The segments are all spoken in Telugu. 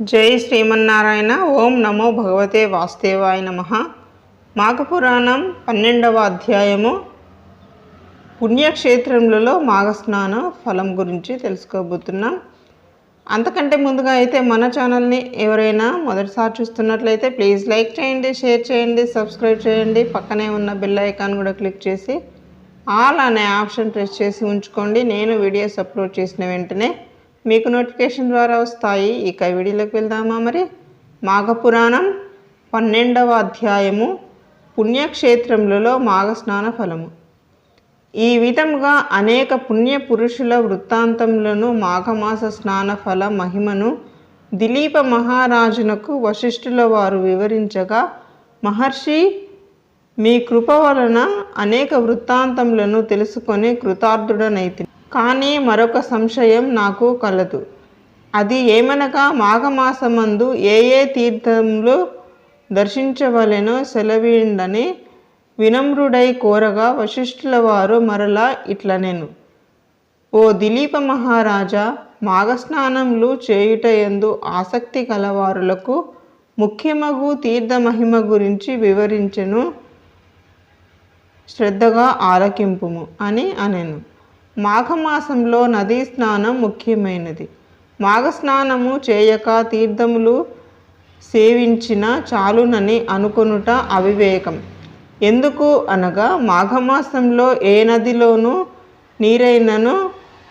జై శ్రీమన్నారాయణ ఓం నమో భగవతే వాసుదేవాయ నమ. మాఘపురాణం పన్నెండవ అధ్యాయము. పుణ్యక్షేత్రములలో మాఘస్నాన ఫలం గురించి తెలుసుకోబోతున్నాం. అంతకంటే ముందుగా అయితే మన ఛానల్ని ఎవరైనా మొదటిసారి చూస్తున్నట్లయితే ప్లీజ్ లైక్ చేయండి షేర్ చేయండి సబ్స్క్రైబ్ చేయండి. పక్కనే ఉన్న బెల్ ఐకాన్ కూడా క్లిక్ చేసి ఆల్ అనే ఆప్షన్ ప్రెస్ చేసి ఉంచుకోండి. నేను వీడియోస్ అప్లోడ్ చేసిన వెంటనే మీకు నోటిఫికేషన్ ద్వారా వస్తాయి. ఇక వీడియోలోకి వెళ్దామా మరి? మాఘపురాణం పన్నెండవ అధ్యాయము పుణ్యక్షేత్రములలో మాఘస్నాన ఫలము. ఈ విధముగా అనేక పుణ్య పురుషుల వృత్తాంతములను మాఘమాస స్నాన ఫల మహిమను దిలీప మహారాజునకు వశిష్ఠుల వారు వివరించగా మహర్షి మీ కృప వలన అనేక వృత్తాంతములను తెలుసుకొని కృతార్థుడనైతి కానీ మరొక సంశయం నాకు కలదు. అది ఏమనగా మాఘమాసమందు ఏ ఏ తీర్థంలో దర్శించవలెనో సెలవీండని వినమ్రుడై కోరగా వశిష్ఠుల వారు మరలా ఇట్లనెను. ఓ దిలీప మహారాజా మాఘస్నానములు చేయుటయందు ఆసక్తి కలవారులకు ముఖ్యమగు తీర్థ మహిమ గురించి వివరించెను శ్రద్ధగా ఆలకింపుము అని అనెను. మాఘమాసంలో నదీ స్నానం ముఖ్యమైనది. మాఘస్నానము చేయక తీర్థములు సేవించిన చాలునని అనుకొనుట అవివేకం. ఎందుకు అనగా మాఘమాసంలో ఏ నదిలోనూ నీరైనను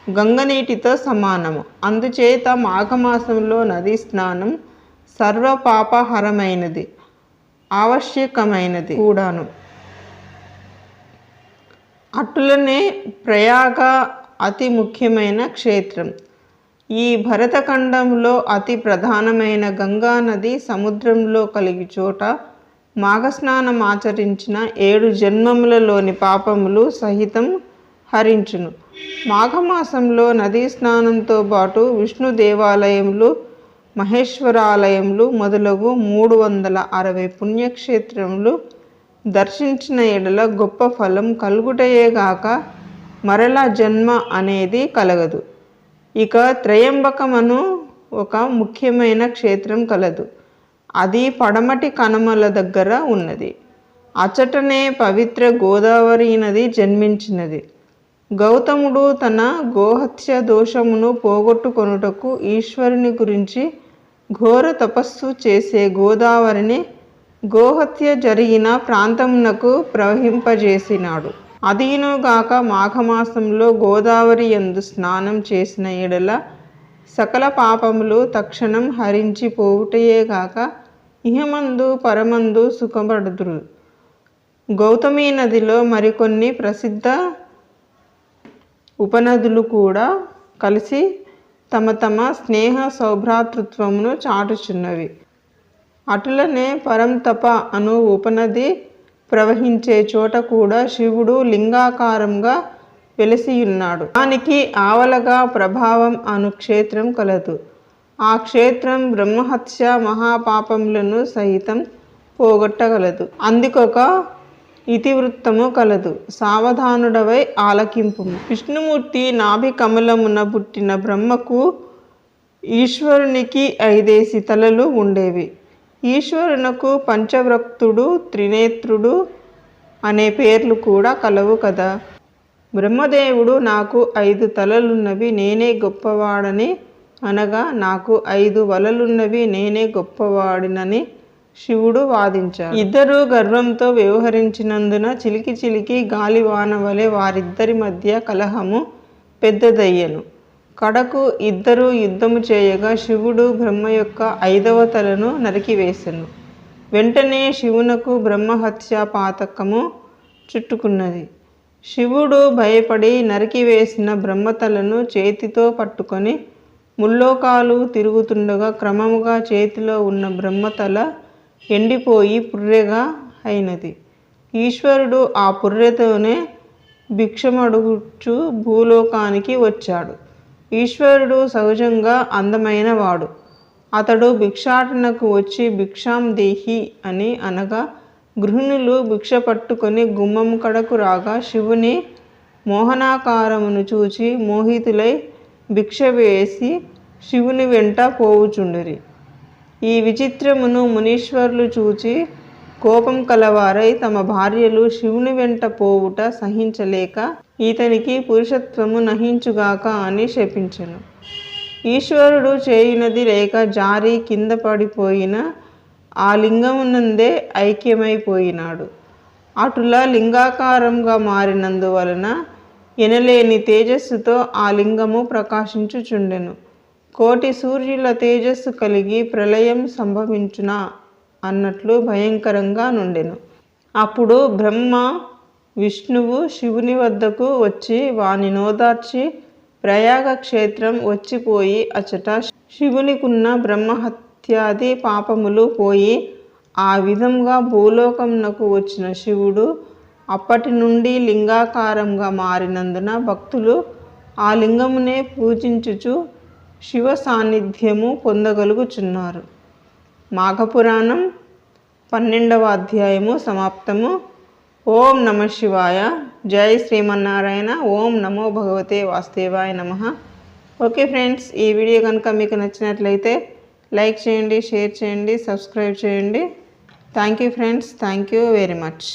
గంగనీటితో సమానము. అందుచేత మాఘమాసంలో నదీ స్నానం సర్వపాపహరమైనది ఆవశ్యకమైనది కూడాను. అటులనే ప్రయాగ అతి ముఖ్యమైన క్షేత్రం. ఈ భరతఖండంలో అతి ప్రధానమైన గంగా నది సముద్రంలో కలిగి చోట మాఘస్నానం ఆచరించిన ఏడు జన్మములలోని పాపములు సహితం హరించును. మాఘమాసంలో నదీ స్నానంతో పాటు విష్ణు దేవాలయములు మహేశ్వరాలయములు మొదలగు మూడు వందల అరవై పుణ్యక్షేత్రములు దర్శించిన ఎడల గొప్ప ఫలం కలుగుటయేగాక మరలా జన్మ అనేది కలగదు. ఇక త్రయంబకమను ఒక ముఖ్యమైన క్షేత్రం కలదు. అది పడమటి కనుమల దగ్గర ఉన్నది. అచటనే పవిత్ర గోదావరి నది జన్మించినది. గౌతముడు తన గోహత్య దోషమును పోగొట్టుకొనుటకు ఈశ్వరుని గురించి ఘోర తపస్సు చేసే గోదావరిని గోహత్య జరిగిన ప్రాంతమునకు ప్రవహింపజేసినాడు. అదీనుగాక మాఘమాసంలో గోదావరి ఎందు స్నానం చేసిన ఎడల సకల పాపములు తక్షణం హరించి పోవుటయేగాక ఇహమందు పరమందు సుఖపడుదురు. గౌతమి నదిలో మరికొన్ని ప్రసిద్ధ ఉపనదులు కూడా కలిసి తమ తమ స్నేహ సౌభ్రాతృత్వమును చాటుచున్నవి. అటులనే పరంతప అను ఉపనది ప్రవహించే చోట కూడా శివుడు లింగాకారంగా వెలసియున్నాడు. దానికి ఆవలగా ప్రభావం అను క్షేత్రం కలదు. ఆ క్షేత్రం బ్రహ్మహత్య మహాపాపములను సహితం పోగొట్టగలదు. అందుకొక ఇతివృత్తము కలదు. సావధానుడవై ఆలకింపు విష్ణుమూర్తి నాభి కమలమున పుట్టిన బ్రహ్మకు ఈశ్వరునికి ఐదేసి తలలు ఉండేవి. ఈశ్వరునకు పంచవ్రక్తుడు త్రినేత్రుడు అనే పేర్లు కూడా కలవు కదా. బ్రహ్మదేవుడు నాకు ఐదు తలలున్నవి నేనే గొప్పవాడని అనగా నాకు ఐదు వలలున్నవి నేనే గొప్పవాడినని శివుడు వాదించారు ఇద్దరు గర్వంతో వ్యవహరించినందున చిలికి చిలికి గాలివాన వలె వారిద్దరి మధ్య కలహము పెద్దదయ్యను. కడకు ఇద్దరు యుద్ధము చేయగా శివుడు బ్రహ్మ యొక్క ఐదవ తలను నరికివేశను వెంటనే శివునకు బ్రహ్మహత్య పాతకము చుట్టుకున్నది. శివుడు భయపడి నరికివేసిన బ్రహ్మతలను చేతితో పట్టుకొని ముల్లోకాలు తిరుగుతుండగా క్రమముగా చేతిలో ఉన్న బ్రహ్మతల ఎండిపోయి పుర్రెగా అయినది. ఈశ్వరుడు ఆ పుర్రెతోనే భిక్షమడుగుచు భూలోకానికి వచ్చాడు. ఈశ్వరుడు సహజంగా అందమైన వాడు అతడు భిక్షాటనకు వచ్చి భిక్షాం దేహి అని అనగా గృహిణులు భిక్ష పట్టుకొని గుమ్మం కడకు రాగా శివుని మోహనాకారమును చూచి మోహితులై భిక్ష వేసి శివుని వెంట పోవుచుండిరి. ఈ విచిత్రమును మునీశ్వరులు చూచి కోపం కలవారై తమ భార్యలు శివుని వెంట పోవుట సహించలేక ఈతనికి పురుషత్వము నహించుగాక అని శపించను. ఈశ్వరుడు చేయునది లేక జారి కింద పడిపోయిన ఆ లింగమునందే ఐక్యమైపోయినాడు. అటులా లింగాకారంగా మారినందువలన ఎనలేని తేజస్సుతో ఆ లింగము ప్రకాశించుచుండెను. కోటి సూర్యుల తేజస్సు కలిగి ప్రళయం సంభవించునా? అన్నట్లు భయంకరంగా నుండెను. అప్పుడు బ్రహ్మ విష్ణువు శివుని వద్దకు వచ్చి వాని నోదార్చి ప్రయాగ క్షేత్రం వచ్చిపోయి అచట శివునికున్న బ్రహ్మహత్యాది పాపములు పోయి ఆ విధంగా భూలోకంనకు వచ్చిన శివుడు అప్పటి నుండి లింగాకారంగా మారినందున భక్తులు ఆ లింగమునే పూజించుచు శివ సాన్నిధ్యము పొందగలుగుచున్నారు. మాఘపురాణం పన్నెండవ అధ్యాయము సమాప్తము. ఓం నమ శివాయ. జై శ్రీమన్నారాయణ. ఓం నమో భగవతే వాసుదేవాయ నమ. ఓకే ఫ్రెండ్స్ ఈ వీడియో కనుక మీకు నచ్చినట్లయితే లైక్ చేయండి షేర్ చేయండి సబ్స్క్రైబ్ చేయండి. Thank you friends. Thank you very much.